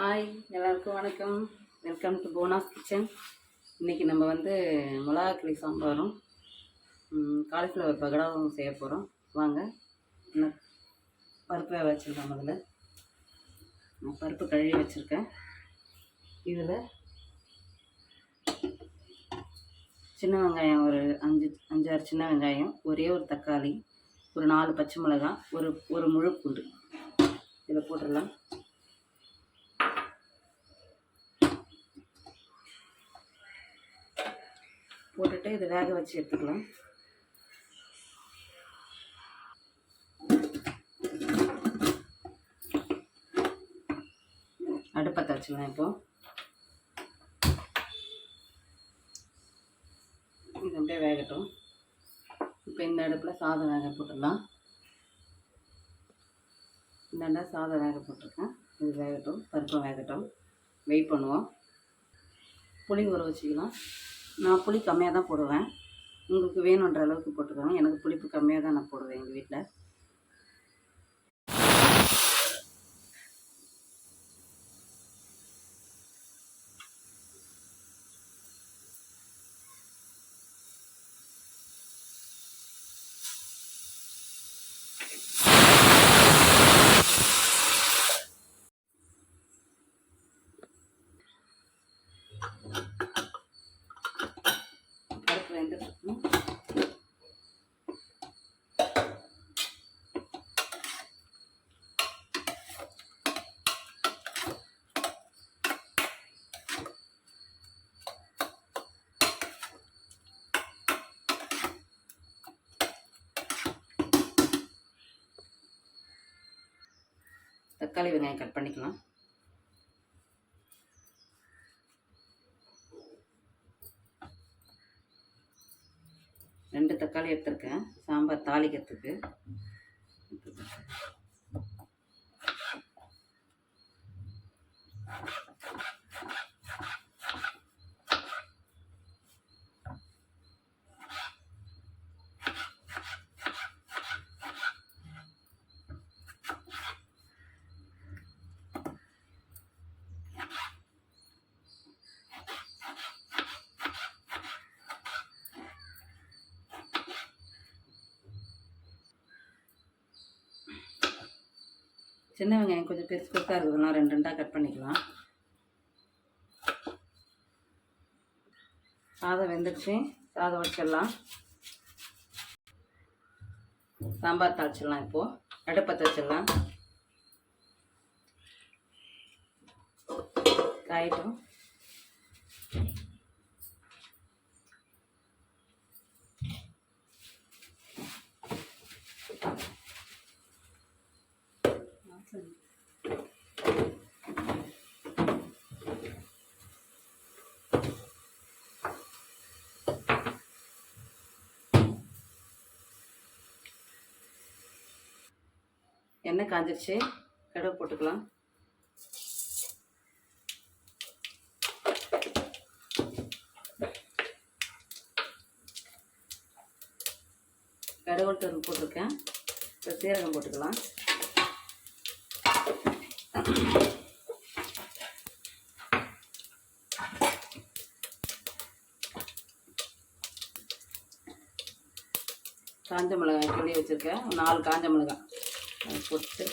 Hi எல்லாருக்கும் வணக்கம். Welcome to போனாஸ் kitchen இன்றைக்கி நம்ம வந்து மிளகா கிளி சாம்பாரும் காலிஃப்ளவர் பகடாவும் செய்ய போகிறோம் வாங்க. பருப்பை பருப்பு வச்சுருக்கோம் வச்சுருக்கேன் முதல்ல நான் பருப்பு கழுவி வச்சுருக்கேன். இதில் சின்ன வெங்காயம் ஒரு அஞ்சு அஞ்சாறு சின்ன வெங்காயம் ஒரே ஒரு தக்காளி ஒரு நாலு பச்சை மிளகாய் ஒரு ஒரு முழு பூண்டு. இதில் போட்டுடலாம். போட்டுட்டு இதை வேக வச்சு எடுத்துக்கலாம். அடுப்பத்தை வச்சுக்கலாம் இப்போ. இது அப்படியே வேகட்டும். இப்போ இந்த அடுப்பில் சாதம் வேக போட்டுடலாம். இந்தாண்டா சாதம் வேக போட்டிருக்கேன். இது வேகட்டும் பருப்பும் வேகட்டும். வெயிட் பண்ணுவோம். புளி ஊற வச்சுக்கலாம். நான் புளி கம்மியாக தான் போடுவேன். உங்களுக்கு வேணுன்ற அளவுக்கு போட்டுக்கோங்க. எனக்கு புளிப்பு கம்மியாக தான் நான் போடுவேன் எங்கள் வீட்டில் பருப்பு வெந்துருக்கணும் தக்காளி வெங்காயம் கட் பண்ணிக்கலாம். ரெண்டு தக்காளி எடுத்திருக்கேன். சாம்பார் தாளிக்கிறதுக்கு. சின்ன வெங்காயம் கொஞ்சம் பெருசு பெருசாக இருக்குதுன்னா ரெண்டு ரெண்டாக கட் பண்ணிக்கலாம். சாதம் வெந்துடுச்சு சாதம் வச்சிடலாம். சாம்பார் தாளிச்சிடலாம் இப்போது அடுப்பத்தை வச்சிடலாம். காயிட்டும் எண்ணெய் காஞ்சிருச்சு. கடுகு போட்டுக்கலாம். கடுகு தூள் போட்டிருக்கேன். இப்போ சீரகம் போட்டுக்கலாம். காஞ்ச மிளகாய் கிள்ளி வச்சுருக்கேன். நாலு காஞ்ச மிளகாய். போட்டு.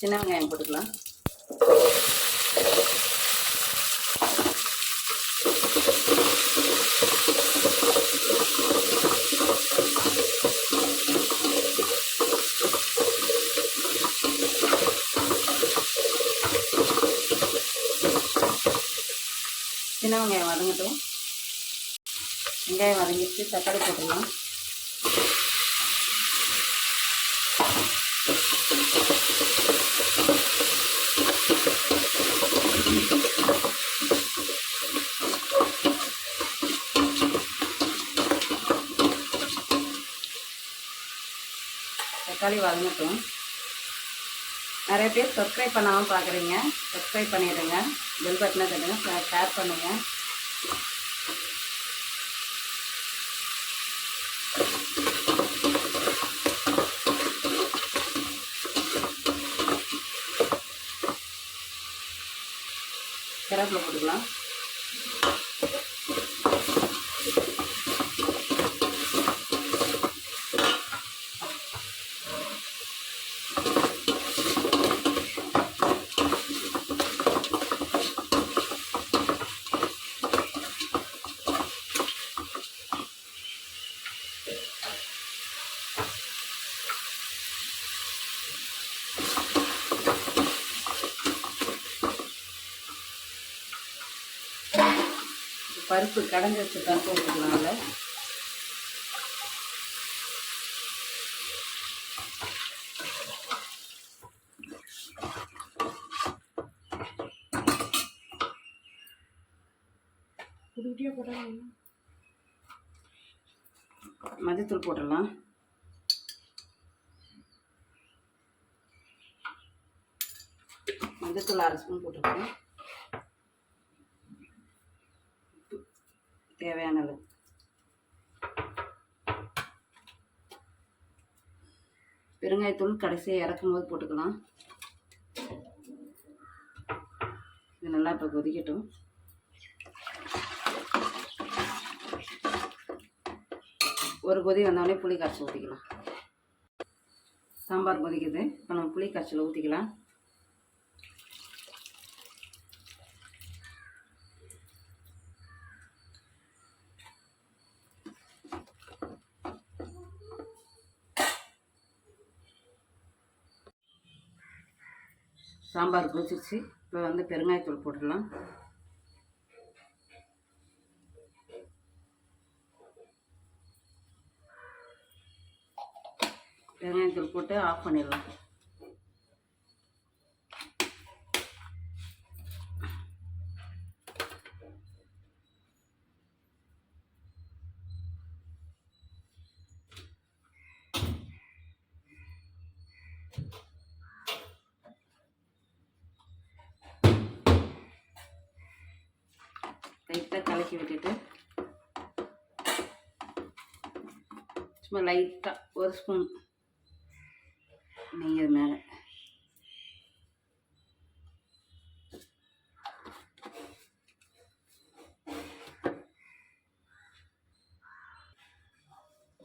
சின்ன வெங்காயம் போட்டுக்கலாம். சின்ன வெங்காயம் வதங்கட்டும். வெங்காயம் வதங்கிட்டு தக்காளி போட்டுடலாம். தக்காளி வதங்கட்டும். நிறைய பேர் சப்ஸ்கிரைப் பண்ணாமல் பார்க்குறீங்க சப்ஸ்கிரைப் பண்ணிடுங்க. பெல் பட்டனை தட்டுங்க. ஷேர் பண்ணுங்கள் கருவேப்பிலை போட்டுக்கலாம். பருப்பு கடைஞ்சி வச்ச பருப்பு ஊற்றிக்கலாம் அதில் மஞ்சத்தூள் போட்டுடலாம். மஞ்சத்தூள் அரை ஸ்பூன் போட்டுருக்கேன். தேவையான அளவு பெருங்காயத்தூள் கடைசியாக இறக்கும் போது போட்டுக்கலாம். இது நல்லா இப்போ கொதிக்கட்டும். ஒரு கொதி வந்தோடனே புளி காய்ச்சல் ஊற்றிக்கலாம் சாம்பார் கொதிக்குது. இப்போ நம்ம புளி காய்ச்சல் ஊற்றிக்கலாம் சாம்பார் கொதிச்சிருச்சு இப்போ வந்து பெருங்காயத்தூள் போட்டுடலாம். பெருங்காயத்தூள் போட்டு ஆஃப் பண்ணிடலாம் லைட்டாக கலக்கி விட்டுட்டு சும்மா லைட்டாக ஒரு ஸ்பூன் நெய் அது மேலே.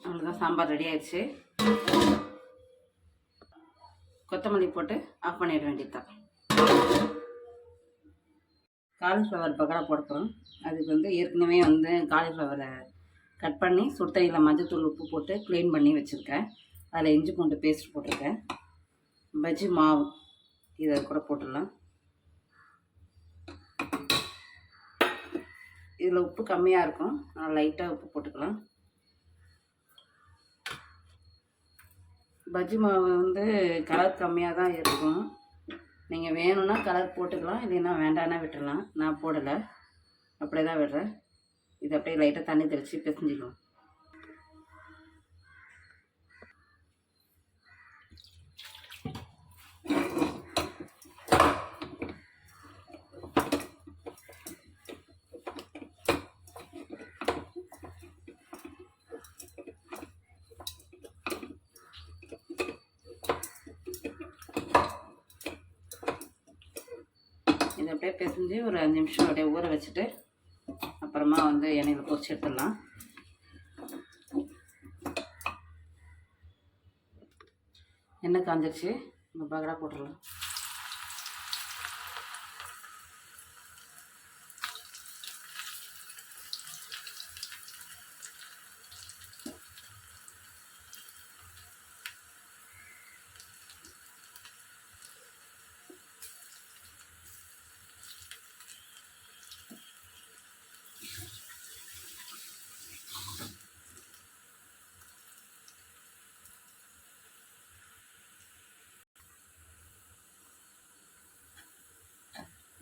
அவ்வளோதான் சாம்பார் ரெடி ஆயிடுச்சு. கொத்தமல்லி போட்டு ஆஃப் பண்ணிட வேண்டியதுதான். காலிஃப்ளவர் பக்கோடா போட போகிறோம் அதுக்கு வந்து ஏற்கனவே வந்து காலிஃப்ளவரை கட் பண்ணி சுட்டையில் மஞ்சத்தூள் உப்பு போட்டு க்ளீன் பண்ணி வச்சுருக்கேன். அதில் இஞ்சி பூண்டு பேஸ்ட் போட்டிருக்கேன். பஜ்ஜி மாவு இதை கூட போட்டுடலாம். இதில் உப்பு கம்மியாக இருக்கும். லைட்டாக உப்பு போட்டுக்கலாம். பஜ்ஜி மாவு வந்து கலர் கம்மியாக தான் இருக்கும். நீங்கள் வேணும்னா கலர் போட்டுக்கலாம் இல்லைன்னா வேண்டாம்னா விட்டுடலாம் நான் போடலை. அப்படியே தான் விடுறேன். இது அப்படியே லைட்டாக தண்ணி தெளித்து பிசைஞ்சிக்கலாம் இதை அப்படியே பிசைஞ்சு ஒரு அஞ்சு நிமிஷம் அப்படியே ஊற வச்சுட்டு அப்புறமா வந்து எண்ணெயில் பொரிச்சு எடுத்துடலாம். எண்ணெய் காஞ்சிருச்சு. நம்ம பகடா போட்டுடலாம்.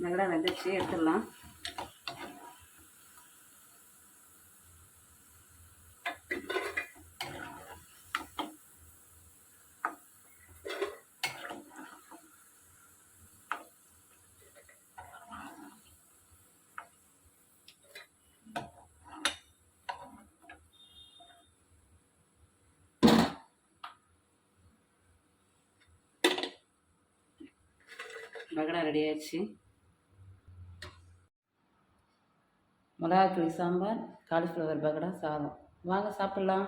நல்லா வெந்துச்சு எடுத்துடலாம். பகடா ரெடி ஆயிடுச்சு. மிளகாத்தூள் சாம்பார் காலிஃப்ளவர் பகடா சாதம். வாங்க சாப்பிட்லாம்.